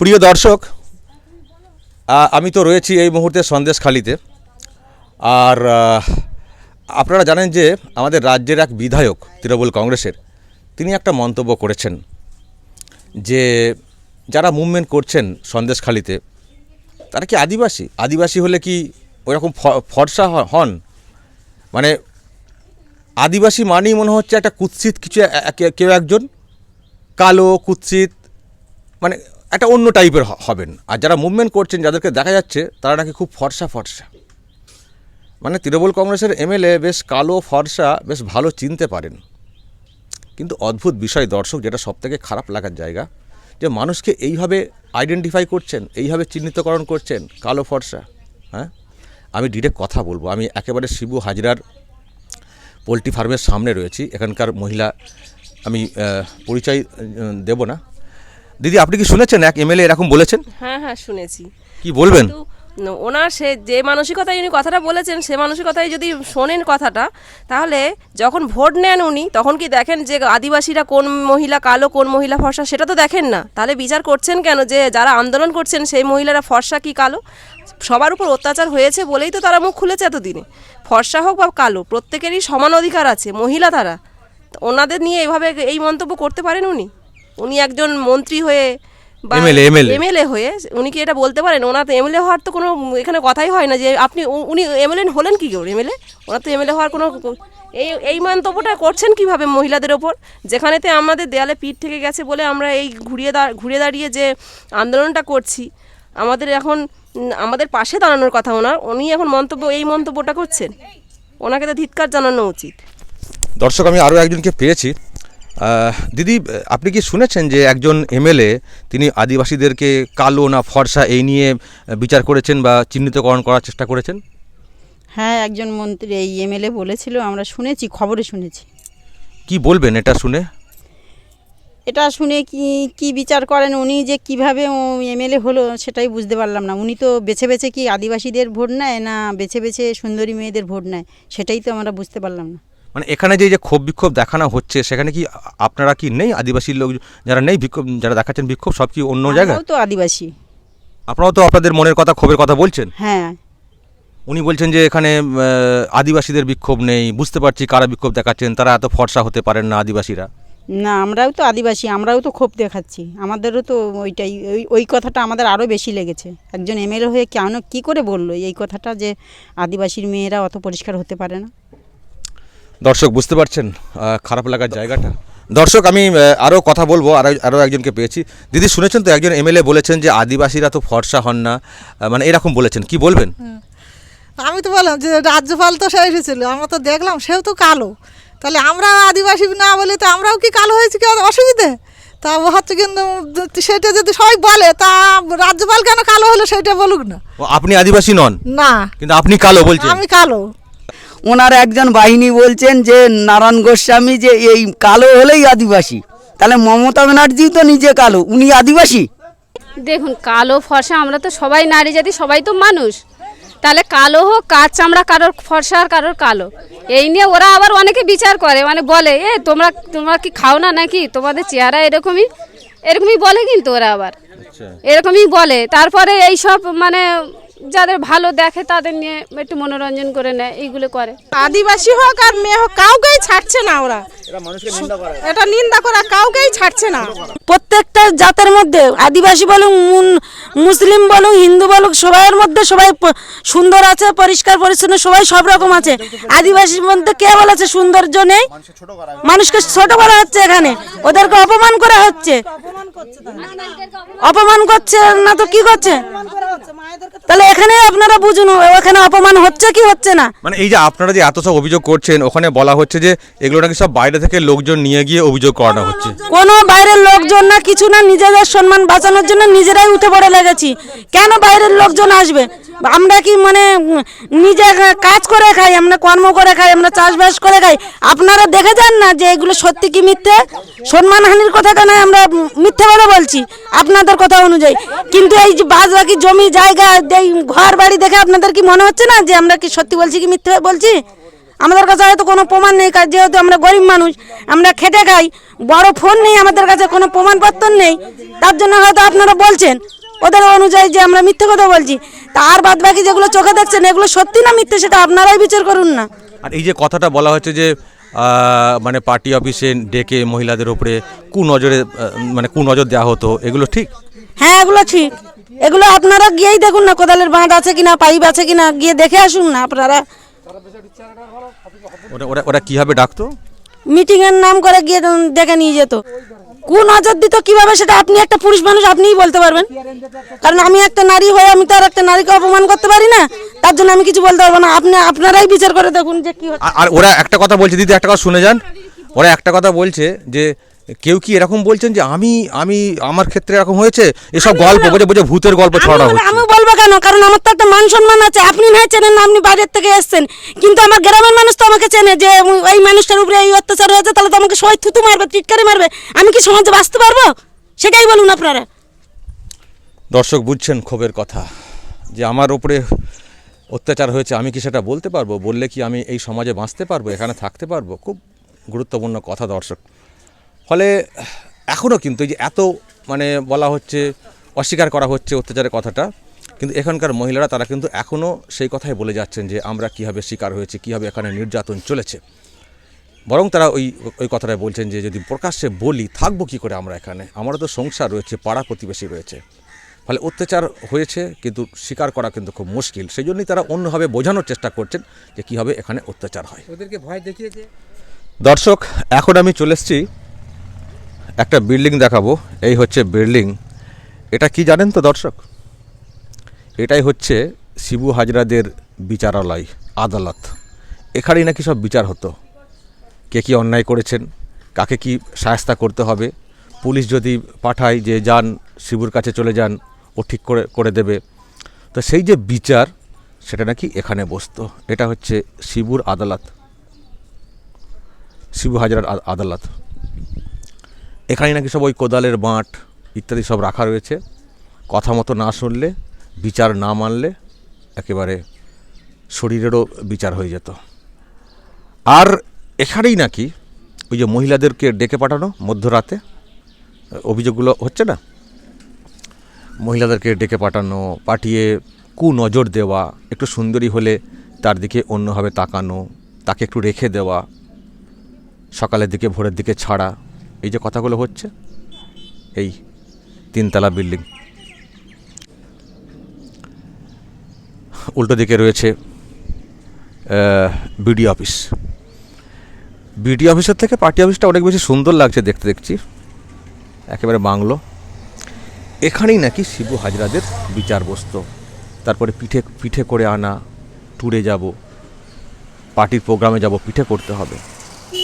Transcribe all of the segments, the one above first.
প্রিয় দর্শক আমি তো রয়েছি এই মুহূর্তে সন্দেশখালিতে আর আপনারা জানেন যে আমাদের রাজ্যের এক বিধায়ক তৃণমূল কংগ্রেসের, তিনি একটা মন্তব্য করেছেন যে যারা মুভমেন্ট করছেন সন্দেশখালিতে তারা কি আদিবাসী? আদিবাসী হলে কি ওরকম ফর্সা হন? মানে আদিবাসী মানেই মনে হচ্ছে একটা কুৎসিত কিছু কেউ একজন, কালো, কুৎসিত মানে একটা অন্য টাইপের হবেন। আর যারা মুভমেন্ট করছেন, যাদেরকে দেখা যাচ্ছে, তারা নাকি খুব ফর্সা ফর্সা। মানে তৃণমূল কংগ্রেসের এমএলএ বেশ কালো, ফর্সা, বেশ ভালো চিনতে পারেন। কিন্তু অদ্ভুত বিষয়, দর্শক, যেটা সবথেকে খারাপ লাগার জায়গা, যে মানুষকে এইভাবে আইডেন্টিফাই করছেন, এইভাবে চিহ্নিতকরণ করছেন, কালো, ফর্সা হ্যাঁ? আমি ডিরেক্ট কথা বলব। আমি একেবারে শিবু হাজরার পোলট্রি ফার্মের সামনে রয়েছি। এখানকার মহিলা, আমি পরিচয় দেব না। দিদি আপনি কি শুনেছেন? এক এমএলএ এরকম বলেছেন? হ্যাঁ হ্যাঁ শুনেছি। কি বলবেন? ওনার সে যে মানসিকতায় উনি কথাটা বলেছেন সে মানসিকতায় যদি শোনেন কথাটা তাহলে যখন ভোট নেন উনি তখন কি দেখেন যে আদিবাসীরা কোন মহিলা কালো কোন মহিলা ফর্সা সেটা তো দেখেন না। তাহলে বিচার করছেন কেন যে যারা আন্দোলন করছেন সেই মহিলারা ফর্সা কি কালো? সবার উপর অত্যাচার হয়েছে বলেই তো তারা মুখ খুলেছে এতদিনে। ফর্সা হোক বা কালো প্রত্যেকেরই সমান অধিকার আছে মহিলা তারা। তো ওনাদের নিয়ে এভাবে এই মন্তব্য করতে পারেন উনি? উনি একজন মন্ত্রী হয়ে বা এমএলএ হয়ে উনি কি এটা বলতে পারেন? ওনার তো এমএলএ হওয়ার তো কোনো এখানে কথাই হয় না যে আপনি উনি এমএলএ হলেন কি করে এমএলএ? ওনার তো এমএলএ হওয়ার কোনো এই এই মন্তব্যটা করছেন কীভাবে মহিলাদের ওপর? যেখানেতে আমাদের দেয়ালে পিঠ থেকে গেছে বলে আমরা এই ঘুরিয়ে দা ঘুরে দাঁড়িয়ে যে আন্দোলনটা করছি আমাদের এখন আমাদের পাশে দাঁড়ানোর কথা ওনার উনি এখন মন্তব্য এই মন্তব্যটা করছেন। ওনাকে তো ধিৎকার জানানো উচিত। দর্শক আমি আরও একজনকে পেয়েছি। দিদি আপনি কি শুনেছেন যে একজন এমএলএ তিনি আদিবাসীদেরকে কালো না ফর্সা এই নিয়ে বিচার করেছেন বা চিহ্নিতকরণ করার চেষ্টা করেছেন? হ্যাঁ একজন মন্ত্রী এই এমএলএ বলেছিল আমরা শুনেছি খবরে শুনেছি। কি বলবেন এটা শুনে? এটা শুনে কি কি বিচার করেন উনি যে কীভাবে এমএলএ হলো সেটাই বুঝতে পারলাম না। উনি তো বেছে বেছে কি আদিবাসীদের ভোট নেয় না বেছে বেছে সুন্দরী মেয়েদের ভোট নেয় সেটাই তো আমরা বুঝতে পারলাম না। মানে এখানে যে যে ক্ষোভ বিক্ষোভ দেখানো হচ্ছে সেখানে কি আপনারা কি নেই? আদিবাসী লোক যারা নেই বিক্ষোভ যারা দেখাচ্ছেন বিক্ষোভ সব কি অন্য জায়গায়? তো আদিবাসী। আপনারাও তো আপনাদের মনের কথা ক্ষোভের কথা বলছেন? হ্যাঁ। উনি বলছেন যে এখানে আদিবাসীদের বিক্ষোভ নেই। বুঝতে পারছি কারা বিক্ষোভ দেখাচ্ছেন তারা এত ফর্সা হতে পারেন না আদিবাসীরা। না আমরাও তো আদিবাসী আমরাও তো ক্ষোভ দেখাচ্ছি। আমাদেরও তো ওইটাই ওই ওই কথাটা আমাদের আরও বেশি লেগেছে। একজন এমএলএ হয়ে কেন কী করে বলল এই কথাটা যে আদিবাসীর মেয়েরা অত পরিষ্কার হতে পারে না? দর্শক বুঝতে পারছেন খারাপ লাগার জায়গাটা। দর্শক আমি আরও কথা বলব আরও আরও একজনকে পেয়েছি। দিদি শুনেছেন তো একজন এমএলএ বলেছেন যে আদিবাসীরা তো ফর্সা হন না মানে এরকম বলেছেন কি বলবেন? আমি তো বললাম যে রাজ্যপাল তো সে এসেছিল আমরা তো দেখলাম সেও তো কালো। তাহলে আমরা আদিবাসী না বলে তো আমরাও কি কালো হয়েছি কি অসুবিধে? তা হচ্ছে কিন্তু সেটা যদি সবাই বলে তা রাজ্যপাল কেন কালো হলো সেটা বলুক না। আপনি আদিবাসী নন? না। কিন্তু আপনি কালো বলছেন। আমি কালো। ওনার একজন বাহিনী বলছেন যে নারায়ণ গোস্বামী যে এই কালো হলেই আদিবাসী। তাহলে মমতা ব্যানার্জি তো নিজে কালো উনি আদিবাসী? দেখুন কালো ফর্সা আমরা তো সবাই নারী জাতি সবাই তো মানুষ। তাহলে কালো হোক কাজ চামড়া কারোর ফর্সা আর কারোর কালো। এই নিয়ে ওরা আবার অনেকে বিচার করে মানে বলে এ তোমরা তোমরা কি খাও না নাকি? তোমাদের চেহারা এরকমই এরকমই বলে কিন্তু ওরা আবার। এরকমই বলে। তারপরে এই সব মানে যাদের ভালো দেখে তাদের নিয়ে একটু মনোরঞ্জন করে নেয় এইগুলো করে। আদিবাসী হোক আর মেয়ে হোক কাউকেই ছাড়ছে না ওরা। এটা নিন্দা করা কাউকেই ছাড়ছে না। প্রত্যেকটা জাতের মধ্যে আদিবাসী বলুক মুন- মুসলিম বলুক হিন্দু বলুক সবাইয়ের মধ্যে সবাই সুন্দর আছে পরিষ্কার পরিচ্ছন্ন সবাই সব রকম আছে। আদিবাসীর মধ্যে কে বলেছে সৌন্দর্য নেই? মানুষকে ছোট করা হচ্ছে এখানে। ওদেরকে অপমান করা হচ্ছে। অপমান করছে না তো কি করছে? তাহলে এখানে আপনারা বুঝুন ওখানে অপমান হচ্ছে কি হচ্ছে না? মানে এই যে আপনারা যে এত সব অভিযোগ করছেন ওখানে বলা হচ্ছে যে এগুলো নাকি সব বাইরে থেকে লোকজন নিয়ে গিয়ে অভিযোগ করানো হচ্ছে। কোনো বাইরের লোকজন না কিছু না নিজেদের সম্মান বাঁচানোর জন্য নিজেরাই উঠে পড়ে লেগেছি। কেন বাইরের লোকজন আসবে? আমরা কি মানে নিজে কাজ করে খাই, আমরা কর্ম করে খাই, আমরা চাষবাস করে খাই? আপনারা দেখে যান না যে এগুলো সত্যি কি মিথ্যে? সম্মানহানির কথা কেন আমরা মিথ্যে কথা বলছি? আপনাদের কথা অনুযায়ী। কিন্তু এই যে বাদ বাকি জমি, জায়গা এই ঘর বাড়ি দেখে আপনাদের কি মনে হচ্ছে না যে আমরা কি সত্যি বলছি কি মিথ্যে বলছি? আমাদের কাছে হয়তো কোনো প্রমাণ নেই যেহেতু আমরা গরিব মানুষ, আমরা খেটে খাই। বড় ফোন নেই আমাদের কাছে, কোনো প্রমাণপত্র নেই। তার জন্য হয়তো আপনারা বলছেন। ওদের অনুযায়ী যে আমরা মিথ্যে কথা বলছি তার বাদ বাকি যেগুলো চোখে দেখছেন এগুলো সত্যি না মিথ্যে সেটা আপনারাই বিচার করুন না। আর এই যে কথাটা বলা হচ্ছে যে মানে পার্টি অফিসে ডেকে মহিলাদের উপরে কু নজরে মানে কু নজর দেওয়া হতো এগুলো ঠিক? হ্যাঁ এগুলো ঠিক। এগুলো আপনারা গিয়েই দেখুন না কোদালের বাঁধ আছে কিনা পাইপ আছে কিনা গিয়ে দেখে আসুন না আপনারা। ওরা ওরা ওরা কীভাবে ডাকতো? মিটিংয়ের নাম করে গিয়ে দেখে নিয়ে যেত। কোন নজর দিত কীভাবে সেটা আপনি একটা পুরুষ মানুষ, আপনিই বলতে পারবেন। কারণ আমি একটা নারী হয়ে আমি তো আর একটা নারীকে অপমান করতে পারি না, তার জন্য আমি কিছু বলতে পারব না। আপনি, আপনারাই বিচার করে দেখুন যে কি আর- আর ওরা একটা কথা বলছে, দিদি একটা কথা শুনে যান। ওরা একটা কথা বলছে যে কেউ কি এরকম বলছেন যে আমি আমি আমার ক্ষেত্রে এরকম হয়েছে? এসব গল্প বোঝে বোঝে ভূতের গল্প ছড়া হচ্ছে। আমি বলব কেন? কারণ আমার তো একটা মান সম্মান আছে। আপনি নাই চেনেন না আপনি বাইরের থেকে এসেছেন। কিন্তু আমার গ্রামের মানুষ তো আমাকে চেনে যে এই মানুষটার উপরে এই অত্যাচার হয়েছে তাহলে তো আমাকে সবাই থুতু মারবে টিটকারি মারবে। আমি কি সমাজে বাঁচতে পারব? সেটাই বলুন আপনারা। দর্শক বুঝছেন ক্ষোভের কথা। যে আমার উপরে অত্যাচার হয়েছে আমি কি সেটা বলতে পারব? বললে কি আমি এই সমাজে বাঁচতে পারব? এখানে থাকতে পারব? খুব গুরুত্বপূর্ণ কথা দর্শক। ফলে এখনও কিন্তু এই যে এত মানে বলা হচ্ছে অস্বীকার করা হচ্ছে অত্যাচারের কথাটা কিন্তু এখানকার মহিলারা তারা কিন্তু এখনও সেই কথাই বলে যাচ্ছেন যে আমরা কীভাবে শিকার হয়েছে কীভাবে এখানে নির্যাতন চলেছে। বরং তারা ওই ওই কথাটাই বলছেন যে যদি প্রকাশ্যে বলি থাকব কী করে আমরা এখানে? আমারও তো সংসার রয়েছে পাড়া প্রতিবেশী রয়েছে। ফলে অত্যাচার হয়েছে কিন্তু স্বীকার করা কিন্তু খুব মুশকিল। সেই জন্যই তারা অন্যভাবে বোঝানোর চেষ্টা করছেন যে কীভাবে এখানে অত্যাচার হয়। ওদেরকে ভয় দেখিয়েছে? দর্শক এখন আমি চলে এসেছি একটা বিল্ডিং দেখাবো, এই হচ্ছে বিল্ডিং। এটা কি জানেন তো দর্শক? এটাই হচ্ছে শিবু হাজরাদের বিচারালয়, আদালত। এখানেই নাকি সব বিচার হতো। কে কী অন্যায় করেছেন, কাকে কি সায়স্তা করতে হবে। পুলিশ যদি পাঠায় যে যান, শিবুর কাছে চলে যান, ও ঠিক করে করে দেবে। তো সেই যে বিচার, সেটা নাকি এখানে বসতো। এটা হচ্ছে শিবুর আদালত, শিবু হাজরার আদালত। এখানে নাকি সব ওই কোদালের বাঁট ইত্যাদি সব রাখা রয়েছে। কথা মতো না শুনলে, বিচার না মানলে একেবারে শরীরেরও বিচার হয়ে যেত। আর এখানেই নাকি ওই যে মহিলাদেরকে ডেকে পাঠানো মধ্যরাতে, অভিযোগগুলো হচ্ছে না? মহিলাদেরকে ডেকে পাঠানো, পাঠিয়ে কু নজর দেওয়া, একটু সুন্দরী হলে তার দিকে অন্যভাবে তাকানো, তাকে একটু রেখে দেওয়া, সকালের দিকে ভোরের দিকে ছাড়া এই যে কথাগুলো হচ্ছে, এই তিনতলা বিল্ডিং। উল্টো দিকে রয়েছে বিডি অফিস। বিডি অফিসের থেকে পার্টি অফিসটা অনেক বেশি সুন্দর লাগছে দেখতে দেখছি। একেবারে বাংলো। এখানেই নাকি শিবু হাজরাদের বিচার বসতো। তারপরে পিঠে পিঠে করে আনা, ট্যুরে যাব, পার্টির প্রোগ্রামে যাব, পিঠে করতে হবে।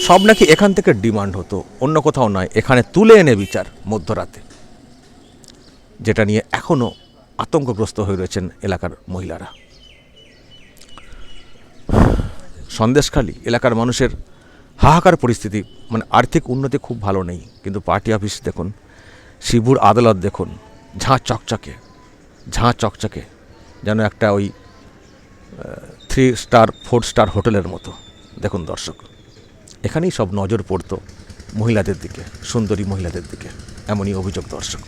সব নাকি এখান থেকে ডিমান্ড হতো, অন্য কোথাও নয়, এখানে তুলে এনে বিচার মধ্যরাতে। যেটা নিয়ে এখনও আতঙ্কগ্রস্ত হয়ে রয়েছেন এলাকার মহিলারা। সন্দেশখালী এলাকার মানুষের হাহাকার পরিস্থিতি মানে আর্থিক উন্নতি খুব ভালো নেই, কিন্তু পার্টি অফিস দেখুন, শিবুর আদালত দেখুন, ঝাঁ চকচকে ঝাঁ চকচকে, যেন একটা ওই থ্রি স্টার ফোর স্টার হোটেলের মতো। দেখুন দর্শক। এখানেই সব নজর পড়তো মহিলাদের দিকে সুন্দরী মহিলাদের দিকে এমনই অভিযোগ দর্শক।